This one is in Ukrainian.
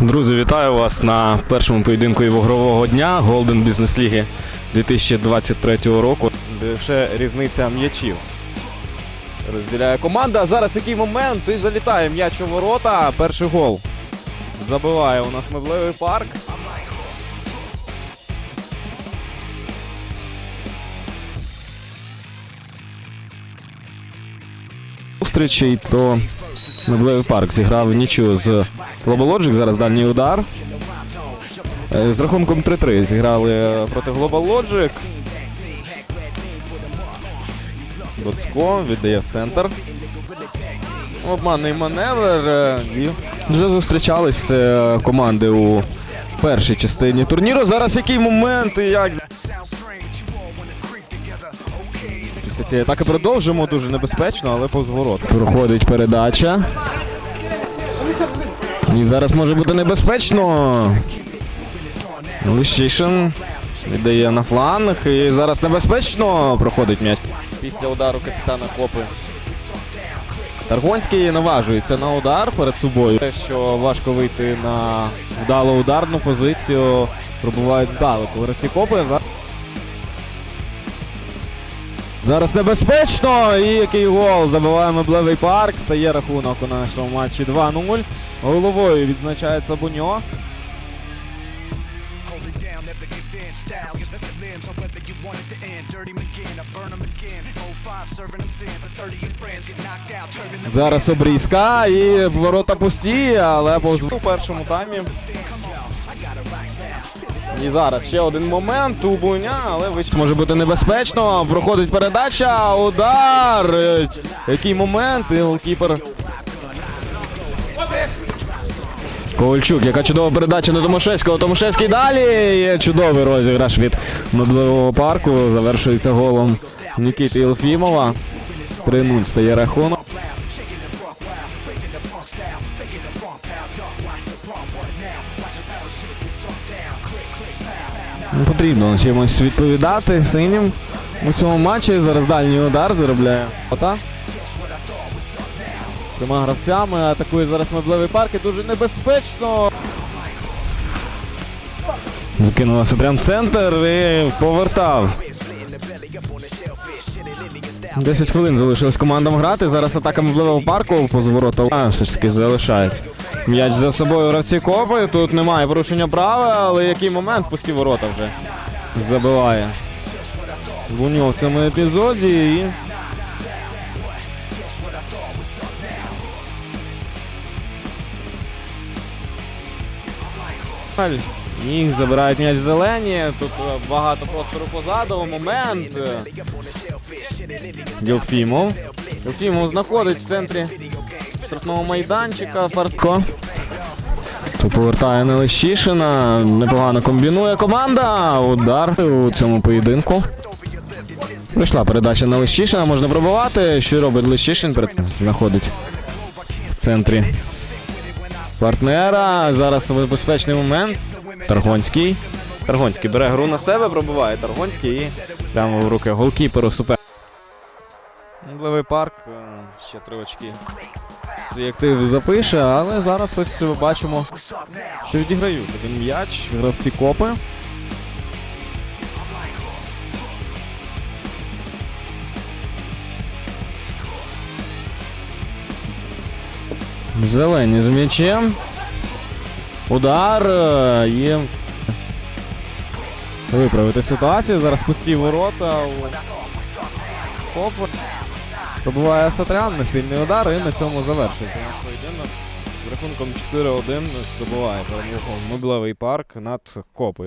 Друзі, вітаю вас на першому поєдинку ігрового дня Golden Business Ліги 2023 року. Ще різниця м'ячів. Розділяє команда. Зараз який момент і залітає м'яч у ворота. Перший гол. Забиває у нас меблевий парк. Зустрічей, то Меблевий парк зіграв нічого з Global Зараз дальній удар. Е, З рахунком 3-3 зіграли проти Global Logic. Доцко віддає в центр. Обманний маневр. е, І вже зустрічались е, команди у першій частині турніру. Зараз який момент і як. Після цієї атаки продовжимо дуже небезпечно, але повз ворот. Проходить передача. І зараз може бути небезпечно. Лищишин віддає на фланг. І зараз небезпечно проходить м'яч. Після удару капітана Копи. Таргонський наважується на удар перед собою. Те, що важко вийти на вдалу ударну позицію, пробувають здалеку. Гравці Копи. Зараз небезпечно. І який гол. Забиває меблевий парк. Стає рахунок у нашому матчі 2-0. Головою відзначається Буньо. Hold it down, never give in. Style, get the limbs on whether you want it to end. Dirty McGinn, I burn 'em again. 05, serving them sins. A 30 and friends get knocked out, turning them Зараз обрізка і ворота пусті, але повз у першому таймі. І зараз ще один момент у але вищ може бути небезпечно. Проходить передача, удар. Який момент? І голкіпер. Ковальчук, яка чудова передача на Томашевського. Томашевський далі. Є чудовий розіграш від меблевого парку. Завершується голом Нікіти Єлфімова. 3-0 стає рахунок. Потрібно чимось відповідати синім у цьому матчі. Зараз дальній удар заробляє. Ота. Трьома гравцями атакує зараз меблевий парк і дуже небезпечно. Закинулася прям центр і повертав. 10 хвилин залишилось командам грати. Зараз атака меблевого парку по звороту. А, все ж таки залишають. М'яч за собою гравці копи. Тут немає порушення права, але який момент пусті ворота вже забиває. Буньо в цьому епізоді і. Їх забирають м'яч зелені. Тут е, багато простору позаду. Момент. е, Євфімов. Євфімов знаходить в центрі штрафного майданчика. Партко. Тут повертає на Лещишина. Непогано комбінує команда. Удар у цьому поєдинку. Прийшла передача на Лещишина. Можна пробувати. Що робить Лещишин? Знаходить в центрі партнера. Зараз небезпечний момент. Таргонський. Таргонський бере гру на себе, пробиває Таргонський і прямо в руки голкіперу супер. Меблевий парк. е, Ще три очки. Свій актив запише, але зараз ось бачимо, що відіграють. Один м'яч, гравці копи. Зелені з м'ячем. Удар е, і виправити ситуацію. Зараз пусті ворота. Копи. Пробуває Сатрян, несильний удар і на цьому завершується наш поєдинок. З рахунком 4-1 здобуває перемогу меблевий парк над Копою.